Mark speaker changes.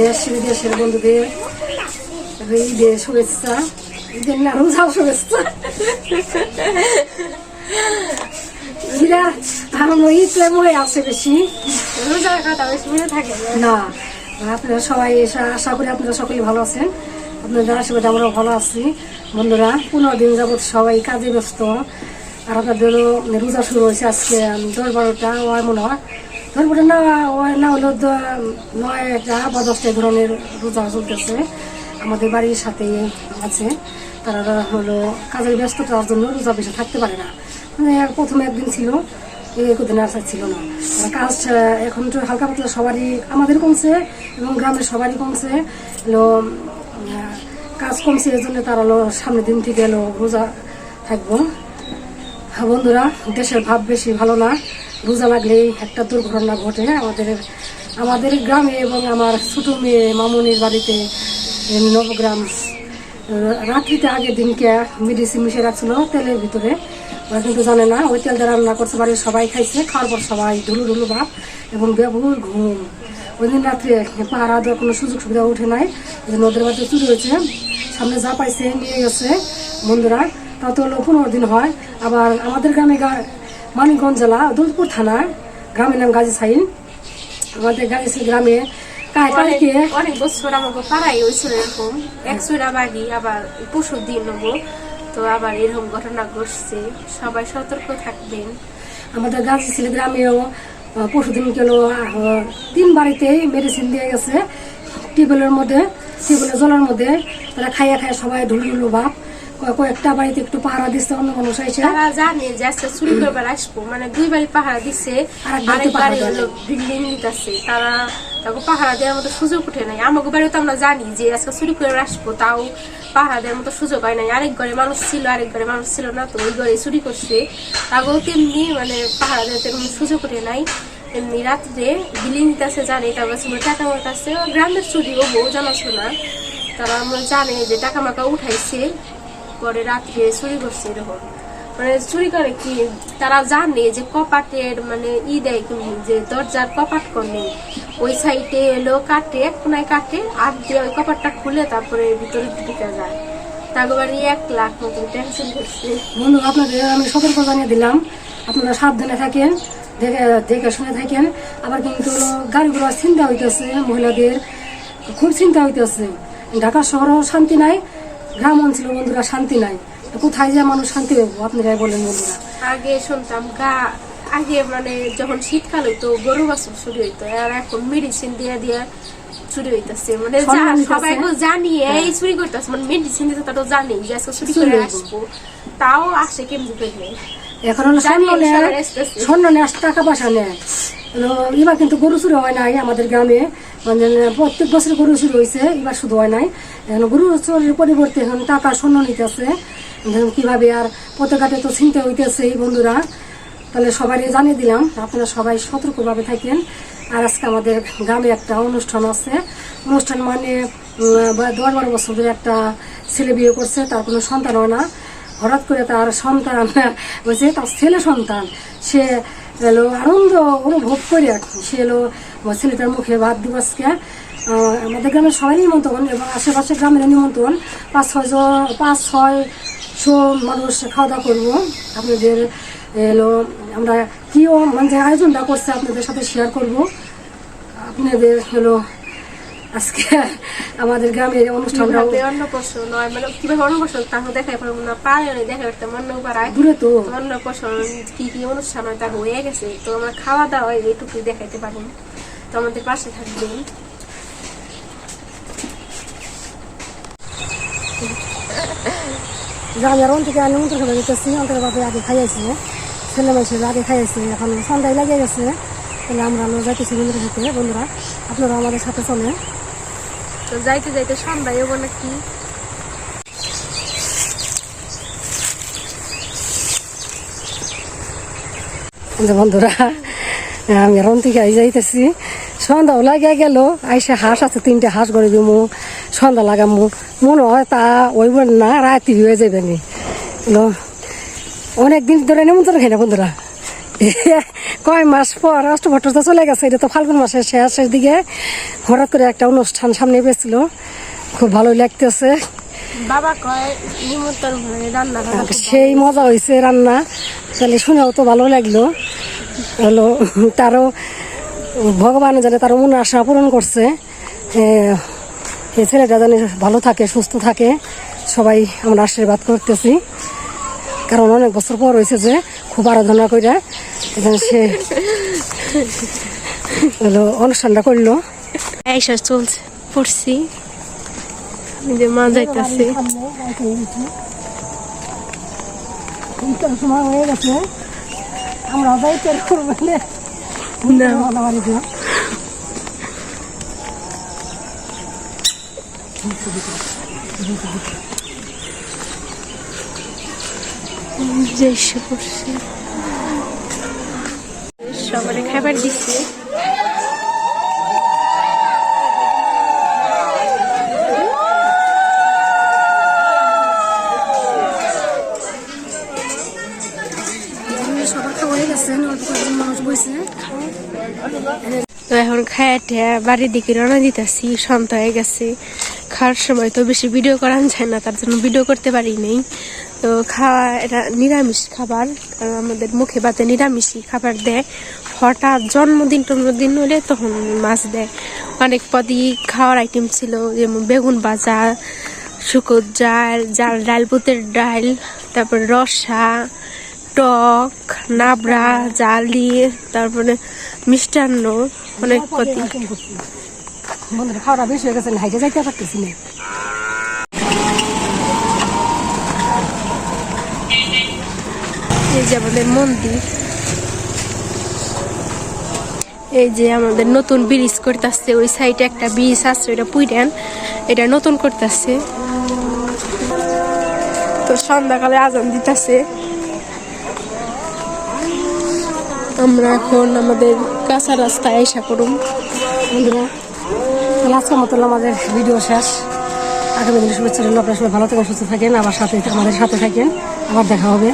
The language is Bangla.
Speaker 1: দেশ বিদেশের বন্ধুদের ঈদের শুভেচ্ছা ঈদের না রোজাও শুভেচ্ছা। ঈদ মনে আছে বেশি।
Speaker 2: রোজার কথা বেশি মনে থাকে? না।
Speaker 1: আপনারা সবাই এসে আশা করি আপনারা সকলে ভালো আছেন। আপনাদের আশীর্বাদে আমরাও ভালো আছি। বন্ধুরা পনেরো দিন যাবত সবাই কাজে ব্যস্ত। আর আপনাদেরও রোজা শুরু হয়েছে আজকে দশ বারোটা মনে হয় বারোটা না ওয়ার না হলেও দ- নয়টা বা দশটা ধরনের রোজা চলতেছে। আমাদের বাড়ির সাথেই আছে। তারা হলো কাজের ব্যস্ততার জন্য রোজা বেশি থাকতে পারে না। মানে প্রথমে একদিন ছিল, এই কদিন আর ছিল না। কাজ এখন তো হালকা পাতলা সবারই, আমাদের কমছে এবং গ্রামের সবারই কমছে। হলো কাজ কমছে, এই জন্য তারা হলো সামনের দিন থেকে এলো রোজা থাকব। হ্যাঁ বন্ধুরা, দেশের ভাব বেশি ভালো না। রোজা লাগলেই একটা দুর্ঘটনা ঘটে আমাদের আমাদের গ্রামে এবং আমার ছোট মেয়ে মামুনির বাড়িতে নবগ্রাম রাত্রিতে আগের দিনকে মেডিসিন মিশিয়ে রাখছিল তেলের ভিতরে। ওরা কিন্তু জানে না, ওই তেল দিয়ে রান্না করছে, বাড়ির সবাই খাইছে, খাওয়ার পর সবাই ধুলু ধুলু ভাব এবং বেবুর ঘুম। ওই দিন রাত্রে পাহারা দেওয়ার কোনো সুযোগ সুবিধা উঠে নাই। ওদের বাড়িতে চুরি হয়েছে। সামনে যা পাইছে, নিয়ে গেছে বন্ধুরা। তা তো হলো পনেরো দিন হয়। আবার আমাদের গ্রামে মানিকগঞ্জ জেলা দৌলপুর থানা গ্রামের নাম গাজী সাইন। আমাদের গাজী গ্রামে
Speaker 2: অনেক বছর আমাকে পাড়াই হয়েছিল এরকম। একশোটা বাগি আবার পশু দিন নেব। তো আবার এরকম ঘটনা ঘটছে। সবাই সতর্ক থাকবেন।
Speaker 1: আমাদের গাজী গ্রামেও পরশুদিন গেল তিন বাড়িতেই মেডিসিন দিয়ে গেছে। টিউবওয়েলের মধ্যে টিউবওয়েলের জলের মধ্যে তারা খাইয়া খাইয়া সবাই ঢুল ঢুলু ভাব কয়েকটা বাড়িতে একটু পাহারা দিচ্ছে অন্য মানুষ এসে
Speaker 2: তারা জানে যে আজকে চুরি করবার আসব। মানে দুই বাড়ি পাহারা দিচ্ছে
Speaker 1: আরেক
Speaker 2: বাড়ি হলো বিল্ডিং দিতেছে তারা তাকে পাহারা দেওয়ার মতো সুযোগ উঠে নাই। আমাকে বাড়িও তো আমরা জানি যে আজকে চুরি করে আসব তাও পাহারা দেওয়ার মতো সুযোগ হয় নাই। আরেক ঘরে মানুষ ছিল আরেক ঘরে মানুষ ছিল না তো ওই ঘরে চুরি করছে। তাকেও তেমনি মানে পাহারা দেওয়ার তেমনি সুযোগ উঠে নাই। এমনি রাত্রে বিল্ডিং দিতেছে জানে তারপর টাকা আমার কাছে গ্রামের চুরি ও বউ জানাশোনা। তারা আমরা জানে যে টাকা মাকা উঠাইছে। পরে রাত্রে চুরি করছে এরকম। মানে চুরি করে কি তারা জানে যে কপাটের মানে ই দেয় কি যে দরজার কপাট করলে ওই সাইডে এলো, কাটে, এক কোনায় কাটে, আর দিয়ে ওই কপাটটা খুলে তারপরে ভিতরে ঢুকে যায়। বাড়ি এক লাখ মতন টেনশন করছে।
Speaker 1: বন্ধু, আপনাদের আমি সতর্ক জানিয়ে দিলাম, আপনারা সাবধানে থাকেন, দেখে দেখে শুনে থাকেন। আবার কিন্তু গাড়ি ঘোড়া চিন্তা হইতেছে, মহিলাদের খুব চিন্তা হইতেছে। ঢাকা শহরও শান্তি নাই গ্রাম অঞ্চলে বন্ধুরা শান্তি নাই। কোথায় যে মানুষ শান্তি পাবো? আপনারাই বলেন বন্ধুরা।
Speaker 2: আগে শুনতাম গা আগে মানে যখন শীতকাল হইতো গরু বাছুর চুরি হইতো আর এখন মেডিসিন দিয়ে দিয়ে চুরি হইতাছে। মানে। সবাই জানি এই চুরি করতেছে। মানে মেডিসিন দিতে তারা জানি যে আজকে চুরি করে আসব। তাও আসে কেমনি করে
Speaker 1: এখন হলো স্বর্ণ নেয়। স্বর্ণ নেয় টাকা পয়সা নেয়। এবার কিন্তু গরু চুরি হয় নাই আমাদের গ্রামে। প্রত্যেক বছর গরু চুরি হয়েছে এবার শুধু হয় নাই। এখন গরু চুরির পরিবর্তে এখন টাকা, স্বর্ণ নিতেছে। কীভাবে আর পতাকাতে তো চিন্তা হইতেছে এই বন্ধুরা। তাহলে সবাই জানিয়ে দিলাম, আপনারা সবাই সতর্কভাবে থাকেন। আর আজকে আমাদের গ্রামে একটা অনুষ্ঠান আছে। অনুষ্ঠান মানে দশ বারো বছর একটা ছেলে বিয়ে করছে, তার কোনো সন্তান হয় না। হঠাৎ করে তার সন্তান হয়েছে তার ছেলে সন্তান, সে এলো আনন্দ অনুভব করে সে এলো ছেলেটার মুখে ভাত দিবসকে আমাদের গ্রামের সবাই নিমন্ত্রণ এবং আশেপাশের গ্রামের নিমন্ত্রণ। পাঁচ ছয় পাঁচ ছয় ছয়শো মানুষ খাওয়া দাওয়া করব। আপনাদের এলো, আমরা কিও মানে আয়োজনটা করছে আপনাদের সাথে শেয়ার করব। আপনাদের হলো আজকে আমাদের গ্রামের অনুষ্ঠানটা
Speaker 2: মানে কীভাবে দেখাই পারব না পারে না দেখা পারায়
Speaker 1: দূরে তো।
Speaker 2: কি কি অনুষ্ঠান হয় তা হয়ে গেছে তো আমরা খাওয়া দাওয়া এইটুকু দেখাইতে পারব তো আমাদের পাশে থাকবেন।
Speaker 1: গ্রামের অন থেকে নিমন্ত্রণ করে দিতেছি অন্তর্ভাবে আগে খাইয়েছি ছেলে মানুষের আগে খাইয়েছি এখন সন্ধ্যায় লেগে গেছে। তাহলে আমরা যাইতেছি বন্ধুদের সাথে। বন্ধুরা আপনারা আমাদের সাথে চলেন।
Speaker 2: তো যাইতে যাইতে সন্ধ্যায় হব নাকি
Speaker 1: যে বন্ধুরা, আমি রন থেকে আই যাইতেছি। সন্ধ্যাও লাগিয়া গেল, আইসে হাঁস আছে, তিনটে হাঁস করে দিমু। সন্ধ্যা লাগামু। মনে হয় তা ওইব না, রাতি হয়ে যাবে নি। অনেক দিন ধরে নিমন্ত্রণ খাই না বন্ধুরা। কয় মাস পর অষ্টভট্ট তো চলে গেছে এটা তো ফাল্গুন মাসের শেষের দিকে। হঠাৎ করে একটা অনুষ্ঠান সামনে পেয়েছিল খুব ভালোই লাগতেছে।
Speaker 2: বাবা কয় রান্না
Speaker 1: সেই মজা হয়েছে রান্না তাহলে শুনেও তো ভালো লাগল। হলো তারও ভগবান জানে তারও মনে আশা পূরণ করছে। এই ছেলেটা জানে ভালো থাকে সুস্থ থাকে। সবাই আমরা আশীর্বাদ করতেছি। কারণ অনেক বছর পর হয়েছে যে খুব আরাধনা করে সে হলো অনুষ্ঠানটা করল।
Speaker 2: এইসব চলছে পড়ছি। যে মা যাইতাছে।
Speaker 1: সময় হয়ে গেছে। আমরা যাইতে করব
Speaker 2: না। পড়ছি খাবার দিচ্ছি। তো এখন খায়া বাড়ির দিকে রওনা দিতেছি সন্ধ্যা হয়ে গেছে। খাওয়ার সময় তো বেশি ভিডিও করা যায় না, তার জন্য ভিডিও করতে পারি নেই। তো খাওয়া, এটা নিরামিষ খাবার, কারণ আমাদের মুখে ভাতে নিরামিষই খাবার দেয়। হঠাৎ জন্মদিন, টন্মদিন হলে তখন মাছ দেয়। অনেক পদই খাওয়ার আইটেম ছিল, যেমন বেগুন ভাজা, শুকুর ডাল জাল, ডাল পুতের ডাল, তারপর রসা, টক, নাবড়া, জালি, তারপরে মিষ্টান্ন, অনেক
Speaker 1: বন্ধুরা, খাওয়াটা বেশি হয়ে গেছে যাইতে পারতেছি না।
Speaker 2: এই যে আমাদের মন্দির। এই যে আমাদের নতুন ব্রিজ করতেছে, ওই সাইডে একটা ব্রিজ আছে ওটা পুইরান, এটা নতুন করতেছে। তো সন্ধ্যাকালে আজান দিতেছে। আমরা এখন আমাদের কাঁচা রাস্তায় এসা করুম
Speaker 1: বন্ধুরা আজকের মতো আমাদের ভিডিও শেষ। আগামী দিনে শুভেচ্ছা রইল। আপনার সবাই ভালো থাকেন, সুস্থ থাকেন। আবার সাথে আমাদের সাথে থাকেন। আবার দেখা হবে।